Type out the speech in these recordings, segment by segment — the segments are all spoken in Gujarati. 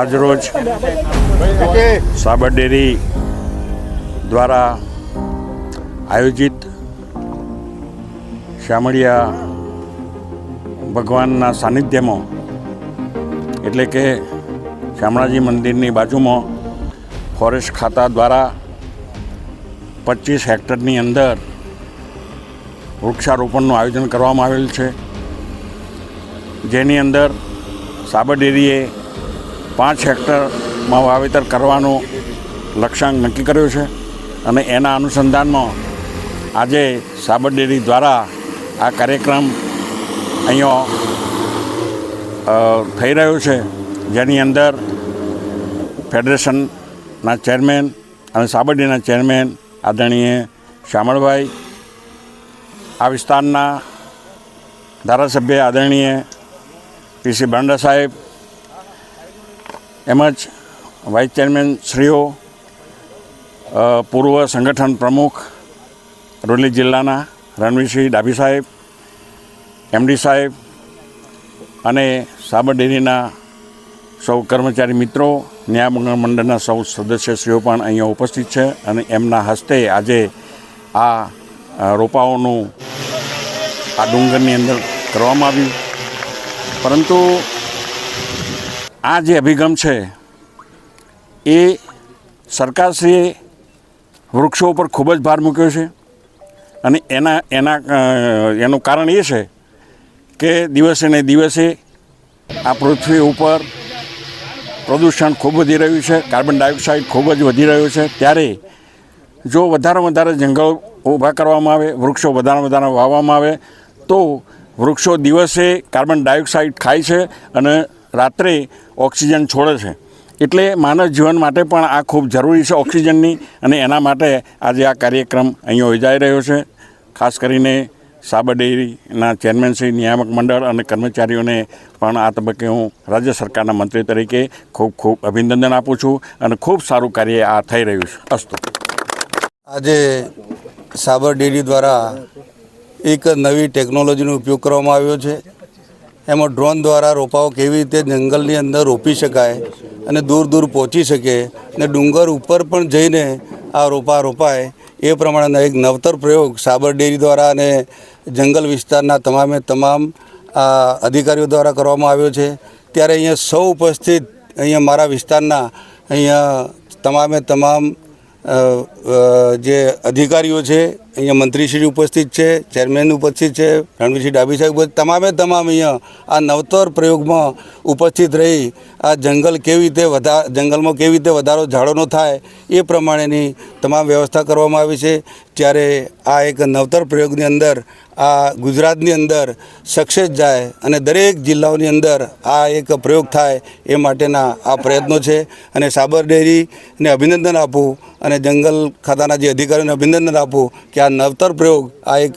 આજરોજ સાબર ડેરી દ્વારા આયોજિત શામળિયા ભગવાનના સાનિધ્યમાં, એટલે કે શામળાજી મંદિરની બાજુમાં, ફોરેસ્ટ ખાતા દ્વારા પચીસ હેક્ટરની અંદર વૃક્ષારોપણનું આયોજન કરવામાં આવેલ છે. જેની અંદર સાબર ડેરીએ પાંચ હેક્ટરમાં વાવેતર કરવાનો લક્ષ્યાંક નક્કી કર્યો છે અને એના અનુસંધાનમાં આજે સાબર ડેરી દ્વારા આ કાર્યક્રમ અહીંયા થઈ રહ્યો છે. જેની અંદર ફેડરેશનના ચેરમેન અને સાબરડીના ચેરમેન આદરણીય શામળભાઈ આ વિસ્તારના ધારાસભ્ય આદરણીય પીસી બાંડા સાહેબ એમજ વાઇસ ચેરમેન શ્રીઓ પૂર્વ સંગઠન પ્રમુખ, અરવલ્લી જિલ્લાના રણવીરસિંહ ડાભી સાહેબ એમડી સાહેબ અને સાબર ડેરીના સૌ કર્મચારી મિત્રો, ન્યાય મંડળના સૌ સદસ્યશ્રીઓ પણ અહીંયા ઉપસ્થિત છે અને એમના હસ્તે આજે આ રોપાઓનું આ ડુંગરની અંદર કરવામાં આવ્યું. પરંતુ આ જે અભિગમ છે, એ સરકારશ્રીએ વૃક્ષો ઉપર ખૂબ જ ભાર મૂક્યો છે અને એના એના એનું કારણ એ છે કે દિવસે ને દિવસે આ પૃથ્વી ઉપર પ્રદૂષણ ખૂબ વધી રહ્યું છે, કાર્બન ડાયોક્સાઇડ ખૂબ જ વધી રહ્યો છે. ત્યારે જો વધારે વધારે જંગલ ઊભા કરવામાં આવે, વૃક્ષો વધારે વધારે વાવવામાં આવે, તો વૃક્ષો દિવસે કાર્બન ડાયોક્સાઇડ ખાય છે અને રાત્રે ઓક્સિજન છોડે છે. એટલે માનવ જીવન માટે પણ આ ખૂબ જરૂરી છે ઓક્સિજનની અને એના માટે આજે આ કાર્યક્રમ અહીં યોજાઈ રહ્યો છે. ખાસ કરીને સાબર ડેરીના ચેરમેન શ્રી નિયામક મંડળ અને કર્મચારીઓને પણ આ તબક્કે હું રાજ્ય સરકારના મંત્રી તરીકે ખૂબ ખૂબ અભિનંદન આપું છું અને ખૂબ સારું કાર્ય આ થઈ રહ્યું છે. અસ્તુ. આજે સાબર ડેરી દ્વારા એક નવી ટેકનોલોજીનો ઉપયોગ કરવામાં આવ્યો છે. એમાં ડ્રોન દ્વારા રોપાઓ કેવી રીતે જંગલની અંદર રોપી શકાય અને દૂર દૂર પહોંચી શકે અને ડુંગર ઉપર પણ જઈને આ રોપા રોપાય, એ પ્રમાણેના એક નવતર પ્રયોગ સાબર ડેરી દ્વારા અને જંગલ વિસ્તારના તમામે તમામ, આ, અધિકારીઓ દ્વારા કરવામાં આવ્યો છે. ત્યારે અહીંયા સૌ ઉપસ્થિત અહીંયા મારા વિસ્તારના અહીંયા તમામે તમામ જે અધિકારીઓ છે, અહીંયા મંત્રીશ્રી ઉપસ્થિત છે, ચેરમેન ઉપસ્થિત છે, રણવીરસિંહ ડાભી સાહેબ ઉપસ્થિત, તમામે તમામ અહીંયા આ નવતર પ્રયોગમાં ઉપસ્થિત રહી, આ જંગલ કેવી રીતે વધા, જંગલમાં કેવી રીતે વધારો ઝાડોનો થાય, એ પ્રમાણેની તમામ વ્યવસ્થા કરવામાં આવી છે. ત્યારે આ એક નવતર પ્રયોગની અંદર, આ ગુજરાતની અંદર સક્સેસ જાય અને દરેક જિલ્લાઓની અંદર આ એક પ્રયોગ થાય, એ માટેના આ પ્રયત્નો છે. અને સાબર ડેરીને અભિનંદન આપું અને જંગલ ખાતાના જે અધિકારીઓને અભિનંદન આપું કે આ નવતર પ્રયોગ, આ એક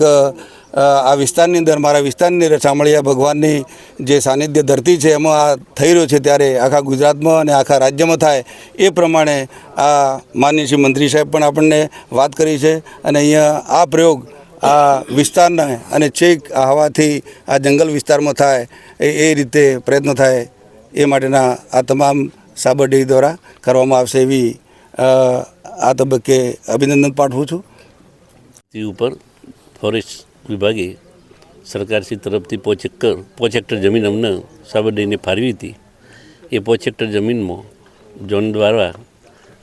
આ વિસ્તારની અંદર, મારા વિસ્તારની અંદર શામળિયા ભગવાનની જે સાનિધ્ય ધરતી છે, એમાં આ થઈ રહ્યો છે ત્યારે આખા ગુજરાતમાં અને આખા રાજ્યમાં થાય એ પ્રમાણે આ માનનીય શ્રી મંત્રી સાહેબ પણ આપણને વાત કરી છે અને અહીંયા આ પ્રયોગ આ વિસ્તારને અને છેક હવાથી આ જંગલ વિસ્તારમાં થાય એ રીતે પ્રયત્ન થાય એ માટેના આ તમામ સાબરડી દ્વારા કરવામાં આવશે એવી આ તબક્કે અભિનંદન પાઠવું છું. તે ઉપર ફોરેસ્ટ વિભાગે સરકારશ્રી તરફથી પોચ પોચ હેક્ટર જમીન અમને સાબરડીને ફાળવી હતી. એ પોચ હેક્ટર જમીનમાં ઝોન દ્વારા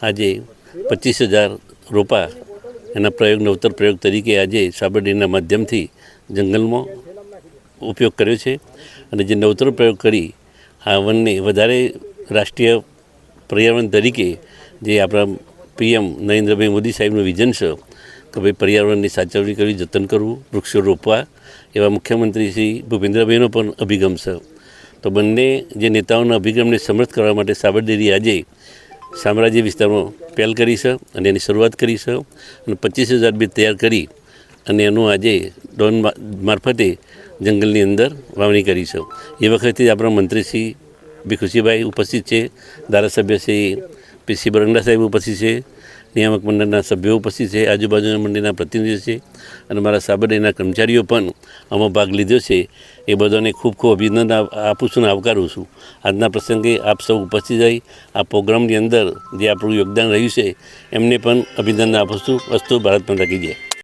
આજે પચીસ હજાર રોપા એના પ્રયોગ નવતર પ્રયોગ તરીકે આજે સાબરડીના માધ્યમથી જંગલમાં ઉપયોગ કર્યો છે અને જે નવતર પ્રયોગ કરી આ વનને વધારે રાષ્ટ્રીય પર્યાવરણ તરીકે જે આપણા પીએમ નરેન્દ્રભાઈ મોદી સાહેબનું વિઝન છે કે ભાઈ પર્યાવરણની સાચવણી કરવી, જતન કરવું, વૃક્ષો રોપવા, એવા મુખ્યમંત્રી શ્રી ભૂપેન્દ્રભાઈનો પણ અભિગમ છે. તો બંને જે નેતાઓના અભિગમને સમર્થ કરવા માટે સાબરડેરી આજે સામ્રાજ્ય વિસ્તારમાં પહેલ કરી છે અને એની શરૂઆત કરી છે અને પચીસ હજાર બી તૈયાર કરી અને એનું આજે ડોન મારફતે જંગલની અંદર વાવણી કરી છે. એ વખતે આપણા મંત્રી શ્રી ભીખુસિંહભાઈ ઉપસ્થિત છે, ધારાસભ્ય શ્રી પીસી બરંડા સાહેબ ઉપસ્થિત છે, નિયામક મંડળના સભ્યો ઉપસ્થિત છે, આજુબાજુના મંડળના પ્રતિનિધિઓ છે અને મારા સાબરડીના કર્મચારીઓ પણ આમાં ભાગ લીધો છે. એ બધાને ખૂબ ખૂબ અભિનંદન આપું છું અને આવકારું છું. આજના પ્રસંગે આપ સૌ ઉપસ્થિત રહી, આ પ્રોગ્રામની અંદર જે આપણું યોગદાન રહ્યું છે, એમને પણ અભિનંદન આપું છું. વસ્તુ ભારત માતા જાય જય.